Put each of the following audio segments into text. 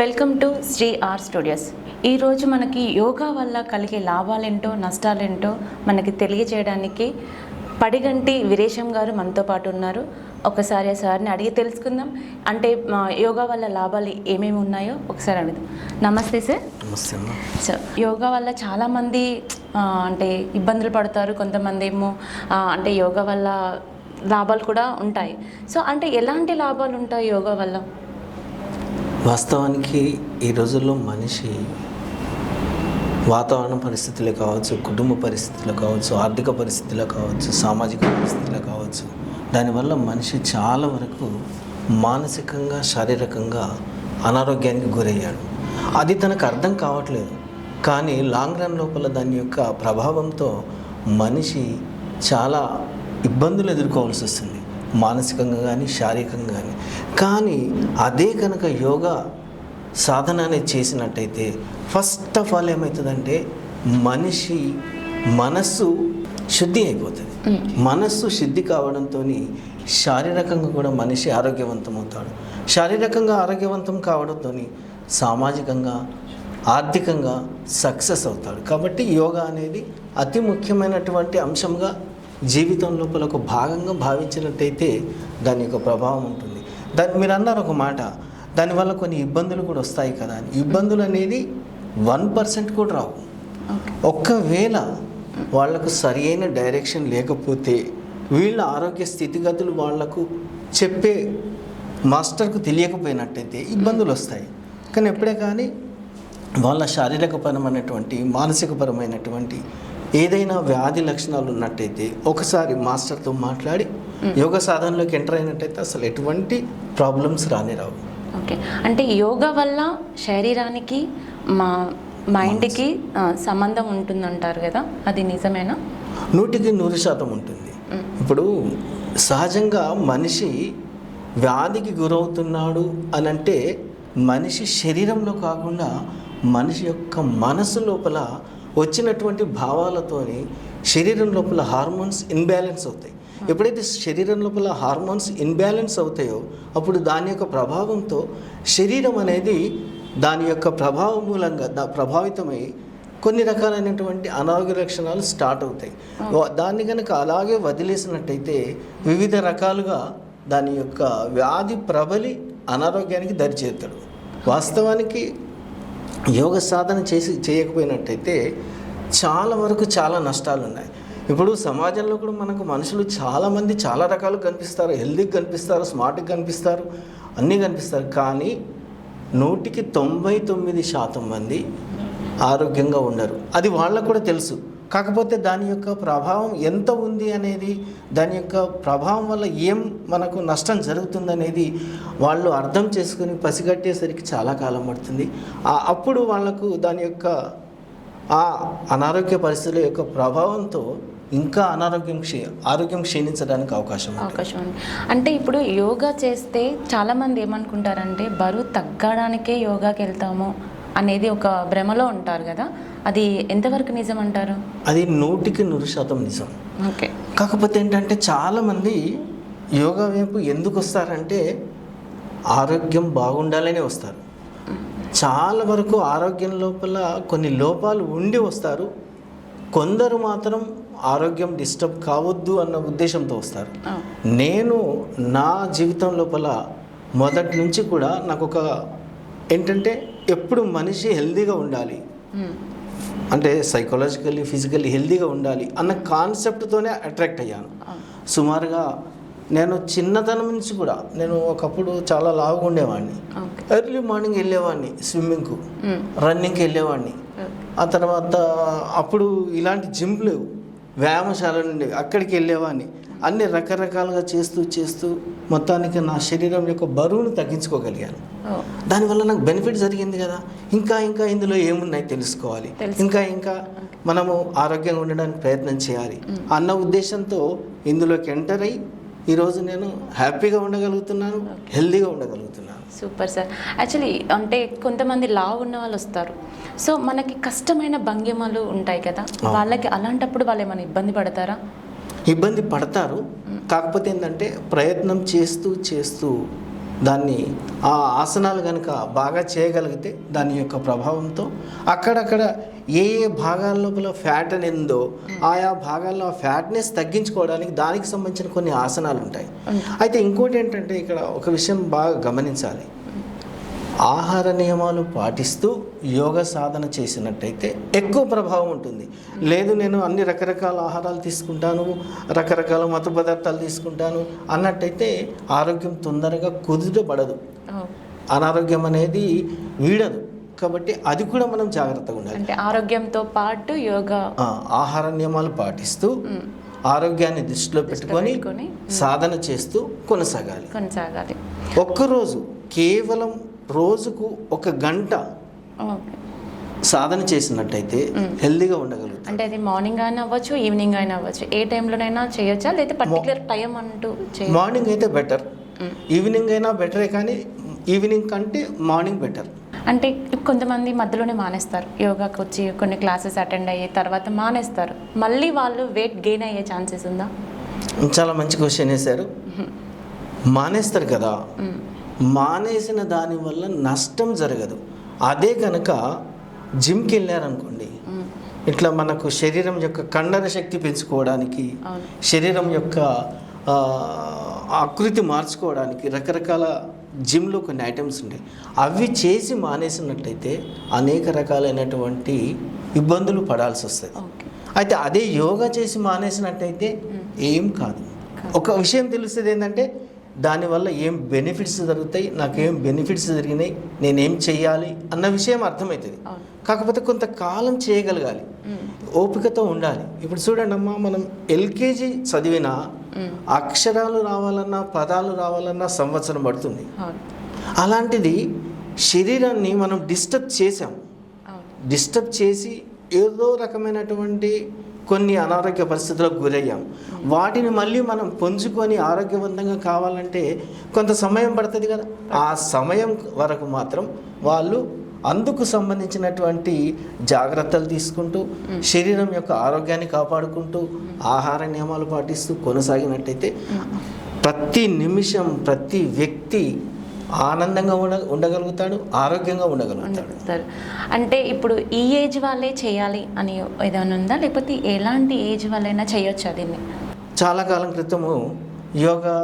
Welcome to Shri R studios. ఈరోజు మనకి యోగా వల్ల కలిగే లాభాలేంటో నష్టాలేంటో మనకి తెలియజేయడానికి పడిగంటి వీరేశం గారు మనతో పాటు ఉన్నారు. ఒకసారి ఆ సార్ని అడిగి తెలుసుకుందాం. అంటే యోగా వల్ల లాభాలు ఏమేమి ఉన్నాయో ఒకసారి అడుగుదాం. నమస్తే సార్. నమస్తే అమ్మ సో యోగా వల్ల చాలామంది అంటే ఇబ్బందులు పడతారు కొంతమంది ఏమో అంటే యోగా వల్ల లాభాలు కూడా ఉంటాయి. సో అంటే ఎలాంటి లాభాలు ఉంటాయి యోగా వల్ల? వాస్తవానికి ఈ రోజుల్లో మనిషి వాతావరణ పరిస్థితులు కావచ్చు కుటుంబ పరిస్థితులు కావచ్చు ఆర్థిక పరిస్థితులు కావచ్చు సామాజిక పరిస్థితులు కావచ్చు. దానివల్ల మనిషి చాలా వరకు మానసికంగా శారీరకంగా అనారోగ్యానికి గురయ్యాడు. అది తనకు అర్థం కావట్లేదు. కానీ లాంగ్ రన్ లోపల దాని యొక్క ప్రభావంతో మనిషి చాలా ఇబ్బందులు ఎదుర్కోవాల్సి వస్తుంది. మానసికంగా కానీ శారీరకంగా కానీ కానీ అదే కనుక యోగా సాధన అనేది చేసినట్టయితే ఫస్ట్ ఆఫ్ ఆల్ ఏమవుతుందంటే మనిషి మనస్సు శుద్ధి అయిపోతుంది. మనస్సు శుద్ధి కావడంతో శారీరకంగా కూడా మనిషి ఆరోగ్యవంతం అవుతాడు శారీరకంగా ఆరోగ్యవంతం కావడంతో సామాజికంగా ఆర్థికంగా సక్సెస్ అవుతాడు. కాబట్టి యోగా అనేది అతి ముఖ్యమైనటువంటి అంశంగా జీవితం లోపల ఒక భాగంగా భావించినట్టయితే దాని యొక్క ప్రభావం ఉంటుంది. దాన్ని మీరు అన్నారు ఒక మాట దానివల్ల కొన్ని ఇబ్బందులు కూడా వస్తాయి కదా అని. ఇబ్బందులు అనేది వన్ పర్సెంట్ కూడా రావు. ఒక్కవేళ వాళ్ళకు సరి అయిన డైరెక్షన్ లేకపోతే వీళ్ళ ఆరోగ్య స్థితిగతులు వాళ్ళకు చెప్పే మాస్టర్కు తెలియకపోయినట్టయితే ఇబ్బందులు వస్తాయి. కానీ ఎప్పుడే కానీ వాళ్ళ శారీరకపరమైనటువంటి మానసికపరమైనటువంటి ఏదైనా వ్యాధి లక్షణాలు ఉన్నట్టయితే ఒకసారి మాస్టర్తో మాట్లాడి యోగ సాధనలోకి ఎంటర్ అయినట్టయితే అసలు ఎటువంటి ప్రాబ్లమ్స్ రాని రావు. ఓకే. అంటే యోగా వల్ల శరీరానికి మా మైండ్కి సంబంధం ఉంటుందంటారు కదా? అది నిజమేనా? నూటికి నూరు శాతం ఉంటుంది. ఇప్పుడు సహజంగా మనిషి వ్యాధికి గురవుతున్నాడు అని అంటే మనిషి శరీరంలో కాకుండా మనిషి యొక్క మనసు లోపల వచ్చినటువంటి భావాలతోని శరీరం లోపల హార్మోన్స్ ఇన్బ్యాలెన్స్ అవుతాయి. ఎప్పుడైతే శరీరం లోపల హార్మోన్స్ ఇన్బ్యాలెన్స్ అవుతాయో అప్పుడు దాని యొక్క ప్రభావంతో శరీరం అనేది దాని యొక్క ప్రభావం మూలంగా దా ప్రభావితమై కొన్ని రకాలైనటువంటి అనారోగ్య లక్షణాలు స్టార్ట్ అవుతాయి. దాన్ని కనుక అలాగే వదిలేసినట్టయితే వివిధ రకాలుగా దాని యొక్క వ్యాధి ప్రబలి అనారోగ్యానికి దరిచేస్తాడు వాస్తవానికి యోగ సాధన చేసి చేయకపోయినట్టయితే చాలా వరకు చాలా నష్టాలు ఉన్నాయి ఇప్పుడు సమాజంలో కూడా మనకు మనుషులు చాలామంది చాలా రకాలు కనిపిస్తారు. హెల్దీకి కనిపిస్తారు స్మార్ట్గా కనిపిస్తారు అన్నీ కనిపిస్తారు. కానీ నూటికి తొంభై తొమ్మిది శాతం మంది ఆరోగ్యంగా ఉండరు. అది వాళ్ళకు కూడా తెలుసు. కాకపోతే దాని యొక్క ప్రభావం ఎంత ఉంది అనేది దాని యొక్క ప్రభావం వల్ల ఏం మనకు నష్టం జరుగుతుందనేది వాళ్ళు అర్థం చేసుకుని పసిగట్టేసరికి చాలా కాలం పడుతుంది. అప్పుడు వాళ్ళకు దాని యొక్క ఆ అనారోగ్య పరిస్థితుల యొక్క ప్రభావంతో ఇంకా అనారోగ్యం క్షీ ఆరోగ్యం క్షీణించడానికి అవకాశం అవకాశం ఉంది. అంటే ఇప్పుడు యోగా చేస్తే చాలామంది ఏమనుకుంటారంటే బరువు తగ్గడానికే యోగాకి వెళ్తాము అనేది ఒక భ్రమలో ఉంటారు కదా. అది ఎంతవరకు నిజం అంటారు? అది నూటికి నూరు శాతం నిజం. ఓకే. కాకపోతే ఏంటంటే చాలామంది యోగా వైపు ఎందుకు వస్తారంటే ఆరోగ్యం బాగుండాలనే వస్తారు. చాలా వరకు ఆరోగ్యం లోపల కొన్ని లోపాలు ఉండి వస్తారు. కొందరు మాత్రం ఆరోగ్యం డిస్టర్బ్ కావద్దు అన్న ఉద్దేశంతో వస్తారు. నేను నా జీవితం లోపల మొదటి నుంచి కూడా నాకు ఒక ఏంటంటే ఎప్పుడు మనిషి హెల్తీగా ఉండాలి. అంటే సైకలాజికల్లీ ఫిజికల్లీ హెల్తీగా ఉండాలి అన్న కాన్సెప్ట్తోనే అట్రాక్ట్ అయ్యాను. సుమారుగా నేను చిన్నతనం నుంచి కూడా నేను ఒకప్పుడు చాలా లావుగా ఉండేవాడిని. ఎర్లీ మార్నింగ్ వెళ్ళేవాడిని స్విమ్మింగ్కు. రన్నింగ్కి వెళ్ళేవాడిని. ఆ తర్వాత అప్పుడు ఇలాంటి జిమ్ లేవు. వ్యాయామశాలలు ఉండేవి అక్కడికి వెళ్ళేవాడిని. అన్ని రకరకాలుగా చేస్తూ చేస్తూ మొత్తానికి నా శరీరం యొక్క బరువును తగ్గించుకోగలిగాను. దానివల్ల నాకు బెనిఫిట్ జరిగింది కదా. ఇంకా ఇంకా ఇందులో ఏమున్నాయి తెలుసుకోవాలి. తెలుసుకో- ఇంకా ఇంకా మనము ఆరోగ్యంగా ఉండడానికి ప్రయత్నం చేయాలి. అన్న ఉద్దేశంతో ఇందులోకి ఎంటర్ అయ్యి ఈరోజు నేను హ్యాపీగా ఉండగలుగుతున్నాను హెల్తీగా ఉండగలుగుతున్నాను. Super sir. యాక్చువల్లీ అంటే కొంతమంది లావు ఉన్న వాళ్ళు వస్తారు. సో మనకి కష్టమైన భంగిమలు ఉంటాయి కదా. వాళ్ళకి అలాంటప్పుడు వాళ్ళు ఏమైనా ఇబ్బంది పడతారా? ఇబ్బంది పడతారు. కాకపోతే ఏంటంటే ప్రయత్నం చేస్తూ చేస్తూ దాన్ని ఆ ఆసనాలు కనుక బాగా చేయగలిగితే దాని యొక్క ప్రభావంతో అక్కడక్కడ ఏ ఏ భాగాల లోపల ఫ్యాట్ అని ఉందో ఆయా భాగాల్లో ఆ ఫ్యాట్నెస్ తగ్గించుకోవడానికి దానికి సంబంధించిన కొన్ని ఆసనాలు ఉంటాయి. అయితే ఇంకోటి ఏంటంటే ఇక్కడ ఒక విషయం బాగా గమనించాలి. ఆహార నియమాలు పాటిస్తూ యోగ సాధన చేసినట్టయితే ఎక్కువ ప్రభావం ఉంటుంది. లేదు నేను అన్ని రకరకాల ఆహారాలు తీసుకుంటాను రకరకాల మత పదార్థాలు తీసుకుంటాను అన్నట్టయితే ఆరోగ్యం తొందరగా కుదుటపడదు ఓ. అనారోగ్యం అనేది వీడదు. కాబట్టి అది కూడా మనం జాగ్రత్తగా ఉండాలి. అంటే ఆరోగ్యంతో పాటు యోగా. ఆహార నియమాలు పాటిస్తూ ఆరోగ్యాన్ని దృష్టిలో పెట్టుకొని పెట్టుకొని, సాధన చేస్తూ కొనసాగాలి. కొనసాగాలి. ఒక్కరోజు కేవలం రోజుకు ఒక గంట సాధన చేసినట్టయితే హెల్దీగా ఉండగలుగుతాం అంటే అది మార్నింగ్ అయినా అవ్వచ్చు ఈవినింగ్ అయినా అవ్వచ్చు. ఏ టైంలోనైనా చేయొచ్చా? లేదా పర్టికులర్ టైం అంటూ మార్నింగ్ అయితే బెటర్ ఈవినింగ్ అయినా బెటరే కానీ ఈవినింగ్ కంటే మార్నింగ్ బెటర్ అంటే కొంతమంది మధ్యలోనే మానేస్తారు. యోగాకి వచ్చి కొన్ని క్లాసెస్ అటెండ్ అయ్యి తర్వాత మానేస్తారు. మళ్ళీ వాళ్ళు వెయిట్ గెయిన్ అయ్యే ఛాన్సెస్ ఉందా? చాలా మంచి క్వశ్చన్ వేశారు. మానేస్తారు కదా. మానేసిన దాని వల్ల నష్టం జరగదు. అదే కనుక జిమ్కి వెళ్ళారనుకోండి ఇట్లా మనకు శరీరం యొక్క కండర శక్తి పెంచుకోవడానికి శరీరం యొక్క ఆకృతి మార్చుకోవడానికి రకరకాల జిమ్లో కొన్ని ఐటమ్స్ ఉంటాయి. అవి చేసి మానేసినట్లయితే అనేక రకాలైనటువంటి ఇబ్బందులు పడాల్సి వస్తుంది. అయితే అదే యోగా చేసి మానేసినట్టయితే ఏం కాదు. ఒక విషయం తెలుస్తుంది ఏంటంటే దానివల్ల ఏం బెనిఫిట్స్ జరుగుతాయి నాకేం బెనిఫిట్స్ జరిగినాయి నేనేం చెయ్యాలి అన్న విషయం అర్థమవుతుంది. కాకపోతే కొంతకాలం చేయగలగాలి. ఓపికతో ఉండాలి. ఇప్పుడు చూడండి అమ్మా మనం ఎల్కేజీ చదివినా అక్షరాలు రావాలన్నా పదాలు రావాలన్నా సంవత్సరం పడుతుంది. అలాంటిది శరీరాన్ని మనం డిస్టర్బ్ చేసాం డిస్టర్బ్ చేసి ఏదో రకమైనటువంటి కొన్ని అనారోగ్య పరిస్థితులకు గురయ్యాం. వాటిని మళ్ళీ మనం పుంజుకొని ఆరోగ్యవంతంగా కావాలంటే కొంత సమయం పడుతుంది కదా. ఆ సమయం వరకు మాత్రం వాళ్ళు అందుకు సంబంధించినటువంటి జాగ్రత్తలు తీసుకుంటూ శరీరం యొక్క ఆరోగ్యాన్ని కాపాడుకుంటూ ఆహార నియమాలు పాటిస్తూ కొనసాగినట్టయితే ప్రతి నిమిషం ప్రతి వ్యక్తి ఆనందంగా ఉండ ఉండగలుగుతాడు ఆరోగ్యంగా ఉండగలుగుతాడు. అంటే ఇప్పుడు ఈ ఏజ్ వాళ్ళే చేయాలి అని ఏదైనా ఉందా? లేకపోతే ఎలాంటి ఏజ్ వాళ్ళైనా చేయొచ్చా దీన్ని? చాలా కాలం క్రితము యోగా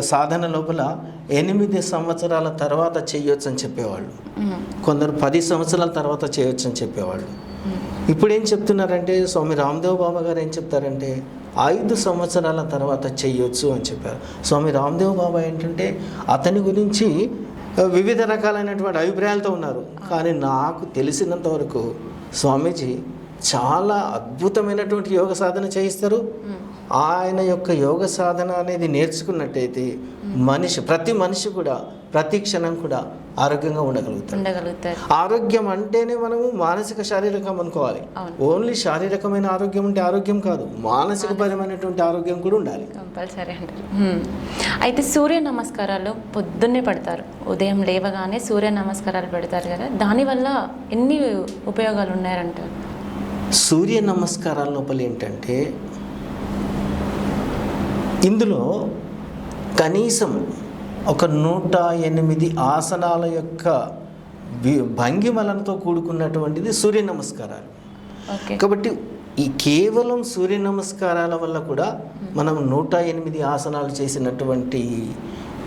సాధన లోపల ఎనిమిది సంవత్సరాల తర్వాత చేయొచ్చు అని చెప్పేవాళ్ళు. కొందరు పది సంవత్సరాల తర్వాత చేయొచ్చు అని చెప్పేవాళ్ళు. ఇప్పుడు ఏం చెప్తున్నారంటే స్వామి రామ్దేవ్ బాబా గారు ఏం చెప్తారంటే ఐదు సంవత్సరాల తర్వాత చెయ్యొచ్చు అని చెప్పారు. స్వామి రామ్దేవ్ బాబా ఏంటంటే అతని గురించి వివిధ రకాలైనటువంటి అభిప్రాయాలతో ఉన్నారు. కానీ నాకు తెలిసినంత వరకు స్వామీజీ చాలా అద్భుతమైనటువంటి యోగ సాధన చేయిస్తారు. ఆయన యొక్క యోగ సాధన అనేది నేర్చుకున్నట్టయితే మనిషి ప్రతి మనిషి కూడా ప్రతి క్షణం కూడా ఆరోగ్యంగా ఉండగలుగుతారు ఆరోగ్యం అంటేనే మనము మానసిక శారీరకం అనుకోవాలి. ఓన్లీ శారీరకమైన ఆరోగ్యం ఉంటే ఆరోగ్యం కాదు మానసిక పరమైనటువంటి ఆరోగ్యం కూడా ఉండాలి. కంపల్సరీ అంటారు. అయితే సూర్య నమస్కారాలు పొద్దున్నే పెడతారు. ఉదయం లేవగానే సూర్య నమస్కారాలు పెడతారు కదా దానివల్ల ఎన్ని ఉపయోగాలు ఉన్నాయంటారు సూర్య నమస్కారాల లోపల ఏంటంటే ఇందులో కనీసం ఒక నూట ఎనిమిది ఆసనాల యొక్క భంగిమలతో కూడుకున్నటువంటిది సూర్య నమస్కారాలు. కాబట్టి ఈ కేవలం సూర్య నమస్కారాల వల్ల కూడా మనం నూట ఎనిమిది ఆసనాలు చేసినటువంటి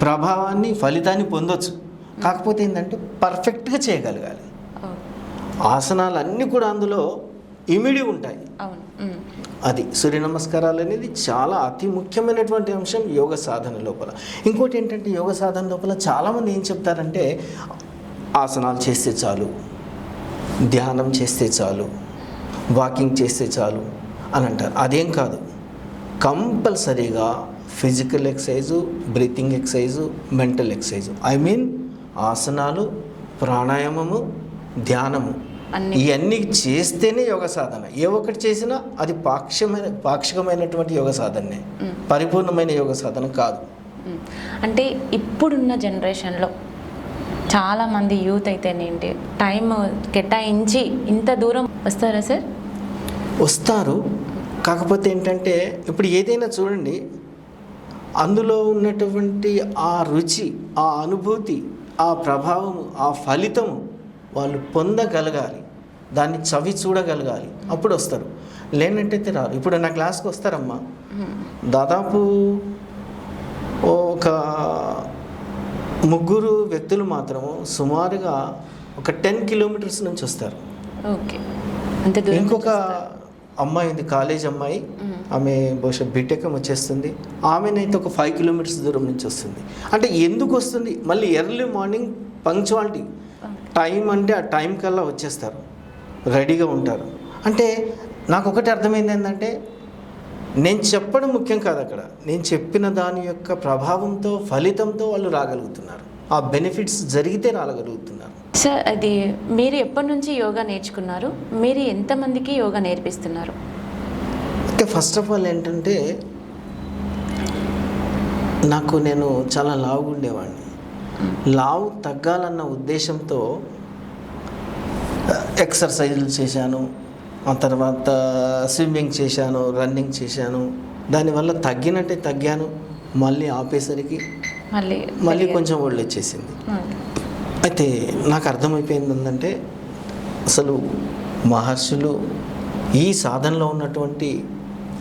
ప్రభావాన్ని ఫలితాన్ని పొందొచ్చు. కాకపోతే ఏంటంటే పర్ఫెక్ట్గా చేయగలగాలి. ఆసనాలు అన్నీ కూడా అందులో ఇమిడి ఉంటాయి. అది సూర్య నమస్కారాలు అనేది చాలా అతి ముఖ్యమైనటువంటి అంశం యోగ సాధన లోపల. ఇంకోటి ఏంటంటే యోగ సాధన లోపల చాలామంది ఏం చెప్తారంటే ఆసనాలు చేస్తే చాలు ధ్యానం చేస్తే చాలు వాకింగ్ చేస్తే చాలు అని అంటారు. అదేం కాదు. కంపల్సరీగా physical exercise breathing exercise mental exercise. I mean ఆసనాలు ప్రాణాయామము ధ్యానము. అన్ని. ఇవన్నీ చేస్తేనే యోగ సాధన. ఏ ఒక్కటి చేసినా అది పాక్షమైన పాక్షికమైనటువంటి యోగ సాధనే. పరిపూర్ణమైన యోగ సాధన కాదు. అంటే ఇప్పుడున్న జనరేషన్లో చాలామంది యూత్ అయితేనేంటి టైం కేటాయించి ఇంత దూరం వస్తారా సార్? వస్తారు. కాకపోతే ఏంటంటే ఇప్పుడు ఏదైనా చూడండి అందులో ఉన్నటువంటి ఆ రుచి ఆ అనుభూతి ఆ ప్రభావం ఆ ఫలితం వాళ్ళు పొందగలగాలి. దాన్ని చవి చూడగలగాలి. అప్పుడు వస్తారు లేనట్టయితే రారు. ఇప్పుడు నా క్లాస్కి వస్తారమ్మా. దాదాపు ఒక ముగ్గురు వ్యక్తులు మాత్రము సుమారుగా ఒక టెన్ కిలోమీటర్స్ నుంచి వస్తారు. ఇంకొక అమ్మాయి ఉంది కాలేజ్ అమ్మాయి. ఆమె బహుశా బీటెక్ వచ్చేస్తుంది. ఆమెనైతే ఒక ఫైవ్ కిలోమీటర్స్ దూరం నుంచి వస్తుంది. అంటే ఎందుకు వస్తుంది? మళ్ళీ ఎర్లీ మార్నింగ్ పంక్చువాలిటీ. టైం అంటే ఆ టైం కల్లా వచ్చేస్తారు. రెడీగా ఉంటారు. అంటే నాకు ఒకటి అర్థమైంది ఏంటంటే నేను చెప్పడం ముఖ్యం కాదు అక్కడ. నేను చెప్పిన దాని యొక్క ప్రభావంతో ఫలితంతో వాళ్ళు రాగలుగుతున్నారు. ఆ బెనిఫిట్స్ జరిగితే రాగలుగుతున్నారు. సార్ అది మీరు ఎప్పటి నుంచి యోగా నేర్చుకున్నారు? మీరు ఎంతమందికి యోగా నేర్పిస్తున్నారు? అంటే ఫస్ట్ ఆఫ్ ఆల్ ఏంటంటే నాకు నేను చాలా లావుగా ఉండేవాడిని లావు తగ్గాలన్న ఉద్దేశంతో ఎక్సర్సైజులు చేశాను. ఆ తర్వాత స్విమ్మింగ్ చేశాను రన్నింగ్ చేశాను. దానివల్ల తగ్గినట్టే తగ్గాను. మళ్ళీ ఆపేసరికి మళ్ళీ మళ్ళీ కొంచెం ఒళ్ళు వచ్చేసింది. అయితే నాకు అర్థమైపోయింది ఏంటంటే అసలు మహర్షులు ఈ సాధనలో ఉన్నటువంటి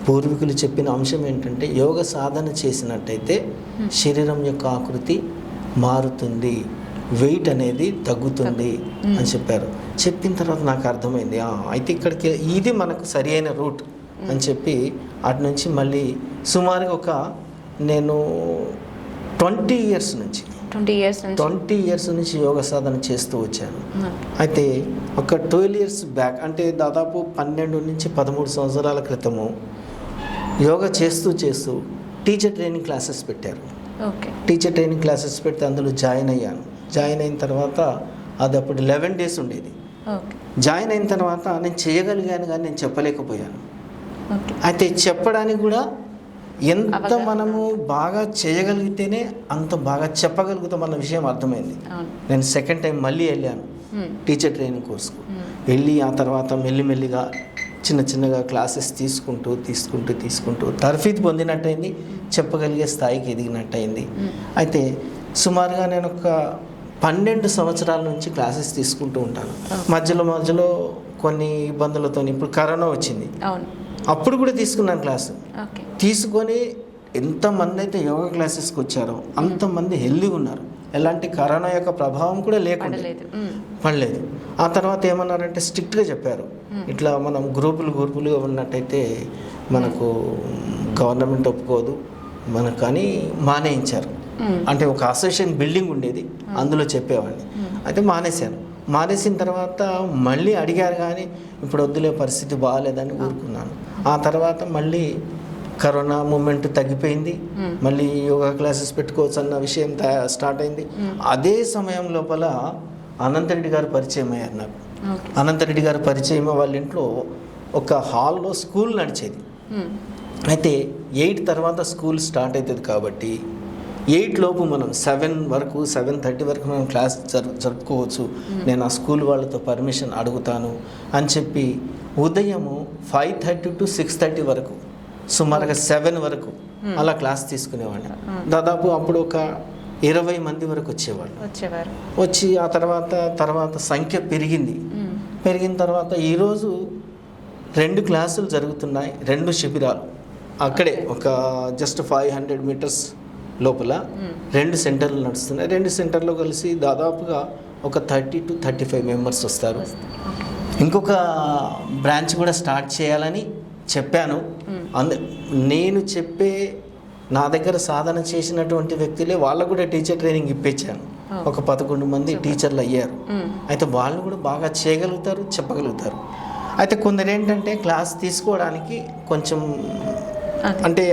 పూర్వీకులు చెప్పిన అంశం ఏంటంటే యోగ సాధన చేసినట్టయితే శరీరం యొక్క ఆకృతి మారుతుంది. వెయిట్ అనేది తగ్గుతుంది అని చెప్పారు. చెప్పిన తర్వాత నాకు అర్థమైంది "ఆ, అయితే ఇక్కడికి ఇది మనకు సరి అయిన రూట్ అని చెప్పి అటు నుంచి మళ్ళీ సుమారుగా ఒక నేను ట్వంటీ ఇయర్స్ నుంచి ట్వంటీ ఇయర్స్ నుంచి. ట్వంటీ ఇయర్స్ నుంచి యోగ సాధన చేస్తూ వచ్చాను. అయితే ఒక ట్వెల్వ్ ఇయర్స్ బ్యాక్ అంటే దాదాపు పన్నెండు నుంచి పదమూడు సంవత్సరాల క్రితము యోగా చేస్తూ చేస్తూ టీచర్ ట్రైనింగ్ క్లాసెస్ పెట్టారు. టీచర్ ట్రైనింగ్ క్లాసెస్ పెడితే అందులో జాయిన్ అయ్యాను. జాయిన్ అయిన తర్వాత అది అప్పుడు లెవెన్ డేస్ ఉండేది. జాయిన్ అయిన తర్వాత నేను చేయగలిగాను కానీ నేను చెప్పలేకపోయాను. అయితే చెప్పడానికి కూడా ఎంత. మనము బాగా చేయగలిగితేనే అంత బాగా చెప్పగలుగుతాం అన్న విషయం అర్థమైంది. నేను సెకండ్ టైం మళ్ళీ వెళ్ళాను. టీచర్ ట్రైనింగ్ కోర్సుకు. వెళ్ళి ఆ తర్వాత మెల్లిమెల్లిగా చిన్న చిన్నగా క్లాసెస్ తీసుకుంటూ తీసుకుంటూ తీసుకుంటూ తర్ఫీదు పొందినట్టయింది చెప్పగలిగే స్థాయికి ఎదిగినట్టయింది. అయితే సుమారుగా నేను ఒక పన్నెండు సంవత్సరాల నుంచి క్లాసెస్ తీసుకుంటూ ఉంటాను. మధ్యలో మధ్యలో కొన్ని ఇబ్బందులతో ఇప్పుడు కరోనా వచ్చింది. అప్పుడు కూడా తీసుకున్నాను క్లాసు తీసుకొని ఎంతమంది అయితే యోగా క్లాసెస్కి వచ్చారో అంతమంది హెల్దీగా ఉన్నారు ఎలాంటి కరోనా యొక్క ప్రభావం కూడా లేకుండా. పడలేదు. ఆ తర్వాత ఏమన్నారంటే స్ట్రిక్ట్గా చెప్పారు. ఇట్లా మనం గ్రూపులు గ్రూపులుగా ఉన్నట్టయితే మనకు గవర్నమెంట్ ఒప్పుకోదు. మనకు కానీ మానేయించారు. అంటే ఒక అసోసియేషన్ బిల్డింగ్ ఉండేది. అందులో చెప్పేవాడిని. అయితే మానేశాను మానేసిన తర్వాత మళ్ళీ అడిగారు కానీ ఇప్పుడు వద్దులే పరిస్థితి బాగాలేదని ఊరుకున్నాను. ఆ తర్వాత మళ్ళీ కరోనా మూమెంట్ తగ్గిపోయింది. మళ్ళీ యోగా క్లాసెస్ పెట్టుకోవచ్చు అన్న విషయం స్టార్ట్ అయింది. అదే సమయం లోపల అనంతరెడ్డి గారు పరిచయం అయ్యారు నాకు అనంతరెడ్డి గారు పరిచయం వాళ్ళ ఇంట్లో ఒక హాల్లో స్కూల్ నడిచేది. అయితే ఎయిట్ తర్వాత స్కూల్ స్టార్ట్ అవుతుంది కాబట్టి ఎయిట్ లోపు మనం సెవెన్ వరకు సెవెన్ థర్టీ వరకు మనం క్లాస్ జరు జరుపుకోవచ్చు. నేను ఆ స్కూల్ వాళ్ళతో పర్మిషన్ అడుగుతాను అని చెప్పి ఉదయము five thirty to six thirty వరకు సుమారుగా సెవెన్ వరకు అలా క్లాస్ తీసుకునేవాడిని. దాదాపు అప్పుడు ఒక ఇరవై మంది వరకు వచ్చేవాళ్ళు. వచ్చేవారు. వచ్చి ఆ తర్వాత తర్వాత సంఖ్య పెరిగింది. పెరిగిన తర్వాత ఈరోజు రెండు క్లాసులు జరుగుతున్నాయి రెండు శిబిరాలు. అక్కడే ఒక జస్ట్ ఫైవ్ హండ్రెడ్ మీటర్స్ లోపల రెండు సెంటర్లు నడుస్తున్నాయి. రెండు సెంటర్లో కలిసి దాదాపుగా ఒక thirty to thirty five members వస్తారు. ఇంకొక బ్రాంచ్ కూడా స్టార్ట్ చేయాలని చెప్పాను. అందు నేను చెప్పే నా దగ్గర సాధన చేసినటువంటి వ్యక్తులే వాళ్ళకు కూడా టీచర్ ట్రైనింగ్ ఇప్పించాను ఒక పదకొండు మంది టీచర్లు అయ్యారు. అయితే వాళ్ళు కూడా బాగా చేయగలుగుతారు చెప్పగలుగుతారు అయితే కొందరు ఏంటంటే క్లాస్ తీసుకోవడానికి కొంచెం అంటే.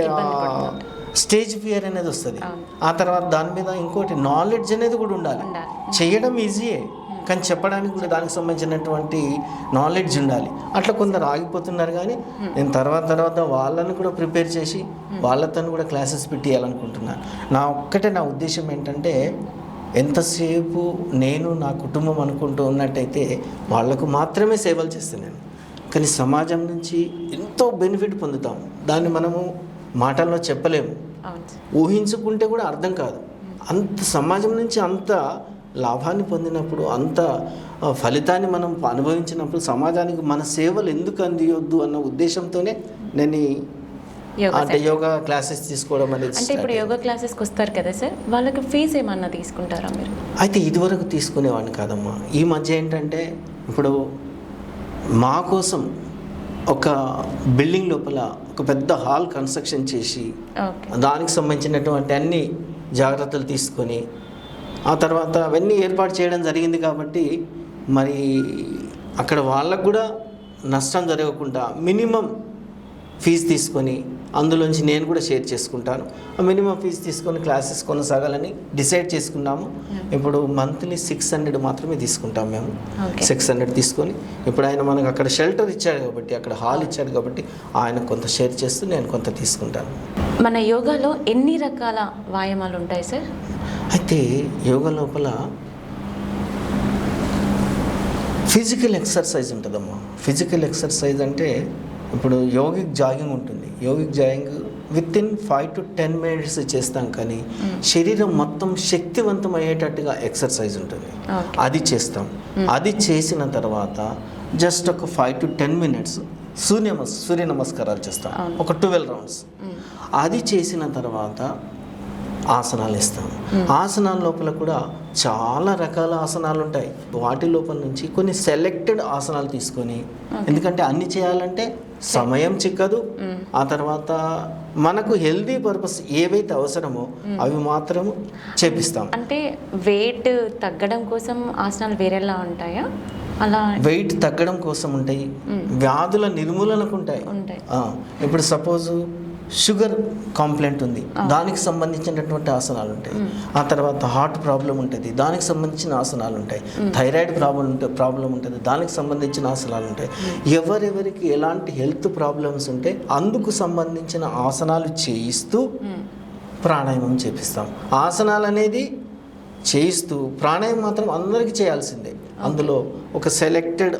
స్టేజ్ ఫియర్ అనేది వస్తుంది. ఆ తర్వాత దాని మీద ఇంకోటి నాలెడ్జ్ అనేది కూడా ఉండాలి. చేయడం ఈజీయే కానీ చెప్పడానికి కూడా దానికి సంబంధించినటువంటి నాలెడ్జ్ ఉండాలి. అట్లా కొందరు ఆగిపోతున్నారు కానీ నేను తర్వాత తర్వాత వాళ్ళని కూడా ప్రిపేర్ చేసి వాళ్ళతో కూడా క్లాసెస్ పెట్టేయాలనుకుంటున్నాను. నా ఒక్కటే నా ఉద్దేశం ఏంటంటే ఎంతసేపు నేను నా కుటుంబం అనుకుంటూ ఉన్నట్టయితే వాళ్ళకు మాత్రమే సేవలు చేస్తున్నాను. కానీ సమాజం నుంచి ఎంతో బెనిఫిట్ పొందుతాం. దాన్ని మనము మాటల్లో చెప్పలేము. ఊహించుకుంటే కూడా అర్థం కాదు. అంత సమాజం నుంచి అంత లాభాన్ని పొందినప్పుడు అంత ఫలితాన్ని మనం అనుభవించినప్పుడు సమాజానికి మన సేవలు ఎందుకు అందియొద్దు అన్న ఉద్దేశంతోనే నేను అంటే యోగా క్లాసెస్ తీసుకోవడం అనేది అంటే ఇప్పుడు యోగా క్లాసెస్కి వస్తారు కదా సార్? వాళ్ళకి ఫీజు ఏమన్నా తీసుకుంటారా మీరు? అయితే ఇదివరకు తీసుకునేవాడిని కాదమ్మా. ఈ మధ్య ఏంటంటే ఇప్పుడు మా కోసం ఒక బిల్డింగ్ లోపల ఒక పెద్ద హాల్ కన్స్ట్రక్షన్ చేసి దానికి సంబంధించినటువంటి అన్ని జాగ్రత్తలు తీసుకొని ఆ తర్వాత అవన్నీ ఏర్పాటు చేయడం జరిగింది కాబట్టి మరి అక్కడ వాళ్ళకు కూడా నష్టం జరగకుండా మినిమం ఫీజు తీసుకొని అందులోంచి నేను కూడా షేర్ చేసుకుంటాను. ఆ మినిమం ఫీజు తీసుకొని క్లాసెస్ కొనసాగాలని డిసైడ్ చేసుకున్నాము. ఇప్పుడు మంత్లీ సిక్స్ హండ్రెడ్ మాత్రమే తీసుకుంటాం మేము. సిక్స్ హండ్రెడ్ తీసుకొని ఇప్పుడు ఆయన మనకు అక్కడ షెల్టర్ ఇచ్చాడు కాబట్టి అక్కడ హాల్ ఇచ్చాడు కాబట్టి ఆయన కొంత షేర్ చేస్తూ నేను కొంత తీసుకుంటాను. మన యోగాలో ఎన్ని రకాల వ్యాయామాలు ఉంటాయి సార్? అయితే యోగా లోపల ఫిజికల్ ఎక్సర్సైజ్ ఉంటుందమ్మా. ఫిజికల్ ఎక్సర్సైజ్ అంటే ఇప్పుడు యోగిక్ జాగింగ్ ఉంటుంది. Yogic jogging within five to ten minutes చేస్తాం కానీ శరీరం మొత్తం శక్తివంతం అయ్యేటట్టుగా ఎక్సర్సైజ్ ఉంటుంది. అది చేస్తాం. అది చేసిన తర్వాత జస్ట్ ఒక five to ten minutes Surya Surya నమస్కారాలు చేస్తాం. ఒక ట్వెల్వ్ రౌండ్స్. అది చేసిన తర్వాత ఆసనాలు ఇస్తాం ఆసనాల లోపల కూడా చాలా రకాల ఆసనాలు ఉంటాయి వాటి లోపల నుంచి కొన్ని సెలెక్టెడ్ ఆసనాలు తీసుకొని ఎందుకంటే అన్ని చేయాలంటే సమయం చిక్కదు. ఆ తర్వాత మనకు హెల్దీ పర్పస్ ఏవైతే అవసరమో అవి మాత్రము చేపిస్తాం. అంటే వెయిట్ తగ్గడం కోసం ఆసనాలు వేరేలా ఉంటాయా? అలా వెయిట్ తగ్గడం కోసం ఉంటాయి. వ్యాధుల నిర్మూలనకు ఉంటాయి. ఇప్పుడు సపోజ్ షుగర్ కాంప్లైంట్ ఉంది. దానికి సంబంధించినటువంటి ఆసనాలు ఉంటాయి ఆ తర్వాత హార్ట్ ప్రాబ్లం ఉంటుంది. దానికి సంబంధించిన ఆసనాలు ఉంటాయి థైరాయిడ్ ప్రాబ్లం ఉంటే ప్రాబ్లం ఉంటుంది. దానికి సంబంధించిన ఆసనాలు ఉంటాయి ఎవరెవరికి ఎలాంటి హెల్త్ ప్రాబ్లమ్స్ ఉంటే అందుకు సంబంధించిన ఆసనాలు చేయిస్తూ ప్రాణాయామం చేపిస్తాం. ఆసనాలు అనేది చేయిస్తూ ప్రాణాయామం మాత్రం అందరికీ చేయాల్సిందే. అందులో ఒక సెలెక్టెడ్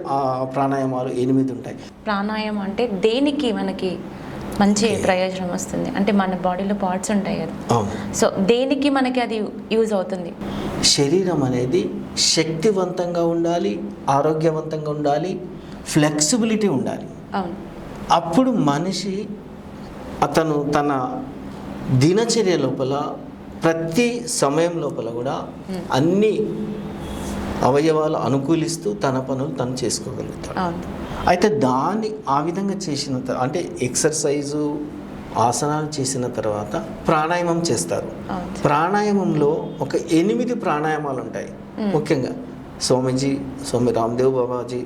ప్రాణాయామాలు ఎనిమిది ఉంటాయి. ప్రాణాయామం అంటే దేనికి మనకి మంచి ప్రయోజనం వస్తుంది. అంటే మన బాడీలో పార్ట్స్ ఉంటాయి కదా. సో దేనికి మనకి అది యూజ్ అవుతుంది? శరీరం అనేది శక్తివంతంగా ఉండాలి ఆరోగ్యవంతంగా ఉండాలి ఫ్లెక్సిబిలిటీ ఉండాలి. అవును. అప్పుడు మనిషి అతను తన దినచర్య లోపల ప్రతి సమయం లోపల కూడా అన్ని అవయవాలు అనుకూలిస్తూ తన పనులు తను చేసుకోగలుగుతాడు. అయితే దాన్ని ఆ విధంగా చేసిన తర్వాత అంటే ఎక్సర్సైజు ఆసనాలు చేసిన తర్వాత ప్రాణాయామం చేస్తారు. ప్రాణాయామంలో ఒక ఎనిమిది ప్రాణాయామాలు ఉంటాయి ముఖ్యంగా స్వామీజీ స్వామి రామ్దేవ్ బాబాజీ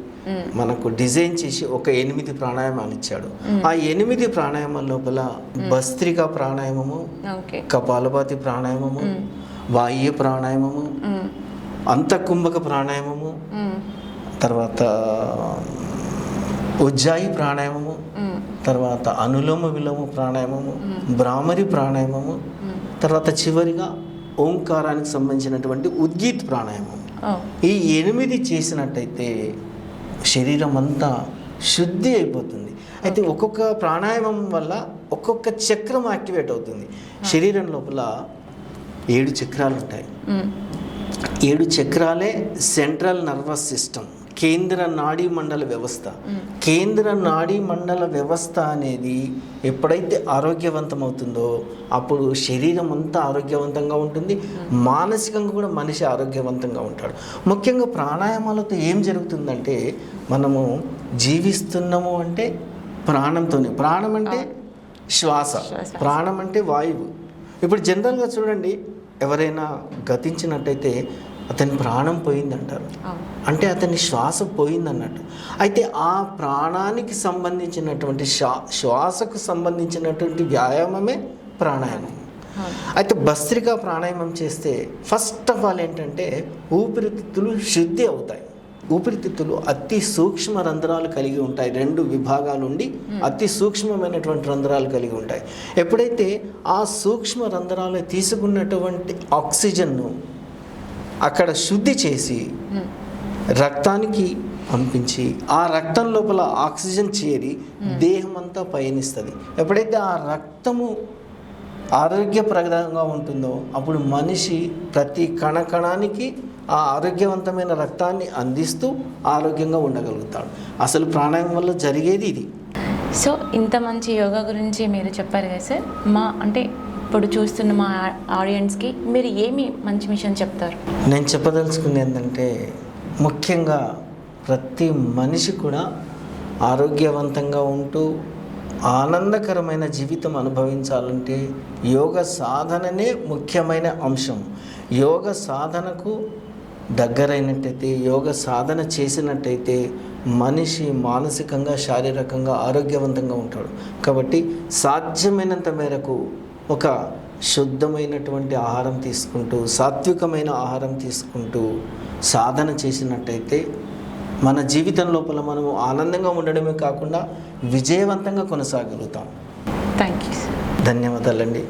మనకు డిజైన్ చేసి ఒక ఎనిమిది ప్రాణాయామాలు ఇచ్చాడు. ఆ ఎనిమిది ప్రాణాయామాల లోపల భస్త్రికా ప్రాణాయామము ఓకే. కపాలభాతి ప్రాణాయామము వాయు ప్రాణాయామము మ్మ్. అంతకుంభక ప్రాణాయామము మ్మ్. తర్వాత ఉజ్జాయి ప్రాణాయామము మ్మ్. తర్వాత అనులోమ విలోమ ప్రాణాయామము భ్రామరి ప్రాణాయామము తర్వాత చివరిగా ఓంకారానికి సంబంధించినటువంటి ఉద్గీత్ ప్రాణాయామం ఈ ఎనిమిది చేసినట్టయితే శరీరం అంతా శుద్ధి అయిపోతుంది. అయితే ఒక్కొక్క ప్రాణాయామం వల్ల ఒక్కొక్క చక్రం యాక్టివేట్ అవుతుంది. శరీరం లోపల ఏడు చక్రాలు ఉంటాయి. ఏడు చక్రాలే సెంట్రల్ నర్వస్ సిస్టమ్. కేంద్ర నాడీ మండల వ్యవస్థ కేంద్ర నాడీ మండల వ్యవస్థ అనేది ఎప్పుడైతే ఆరోగ్యవంతం అవుతుందో అప్పుడు శరీరం అంతా ఆరోగ్యవంతంగా ఉంటుంది. మానసికంగా కూడా మనిషి ఆరోగ్యవంతంగా ఉంటాడు. ముఖ్యంగా ప్రాణాయామాలతో ఏం జరుగుతుందంటే మనము జీవిస్తున్నాము అంటే ప్రాణంతోనే. ప్రాణం అంటే శ్వాస. శ్వాస. ప్రాణం అంటే వాయువు. ఇప్పుడు జనరల్గా చూడండి ఎవరైనా గతించినట్టయితే అతని ప్రాణం పోయిందంటారు. అంటే అతని శ్వాస పోయిందన్నట్టు. అయితే ఆ ప్రాణానికి సంబంధించినటువంటి శ్వా శ్వాసకు సంబంధించినటువంటి వ్యాయామమే ప్రాణాయామం. అయితే భస్త్రికా ప్రాణాయామం చేస్తే ఫస్ట్ ఆఫ్ ఆల్ ఏంటంటే ఊపిరితిత్తులు శుద్ధి అవుతాయి. ఊపిరితిత్తులు అతి సూక్ష్మ రంధ్రాలు కలిగి ఉంటాయి. రెండు విభాగాలు ఉండి అతి సూక్ష్మమైనటువంటి రంధ్రాలు కలిగి ఉంటాయి. ఎప్పుడైతే ఆ సూక్ష్మ రంధ్రాలు తీసుకున్నటువంటి ఆక్సిజన్ను అక్కడ శుద్ధి చేసి రక్తానికి పంపించి ఆ రక్తం లోపల ఆక్సిజన్ చేరి దేహం అంతా పయనిస్తుంది. ఎప్పుడైతే ఆ రక్తము ఆరోగ్యప్రదంగా ఉంటుందో అప్పుడు మనిషి ప్రతి కణ కణానికి ఆ ఆరోగ్యవంతమైన రక్తాన్ని అందిస్తూ ఆరోగ్యంగా ఉండగలుగుతాడు. అసలు ప్రాణాయామం వల్ల జరిగేది ఇది. సో ఇంత మంచి యోగా గురించి మీరు చెప్పారు కదా సార్. మా అంటే ఇప్పుడు చూస్తున్న మా ఆడియన్స్కి మీరు ఏమి మంచి మిషన్ చెప్తారు? నేను చెప్పదలుచుకుంది ఏంటంటే ముఖ్యంగా ప్రతి మనిషి కూడా ఆరోగ్యవంతంగా ఉంటూ ఆనందకరమైన జీవితం అనుభవించాలంటే యోగ సాధననే ముఖ్యమైన అంశం. యోగ సాధనకు దగ్గరైనట్టయితే యోగ సాధన చేసినట్టయితే మనిషి మానసికంగా శారీరకంగా ఆరోగ్యవంతంగా ఉంటాడు. కాబట్టి సాధ్యమైనంత మేరకు ఒక శుద్ధమైనటువంటి ఆహారం తీసుకుంటూ సాత్వికమైన ఆహారం తీసుకుంటూ సాధన చేసినట్టయితే మన జీవితం లోపల మనము ఆనందంగా ఉండడమే కాకుండా విజయవంతంగా కొనసాగలుగుతాం. థ్యాంక్ యూ సార్ ధన్యవాదాలండి.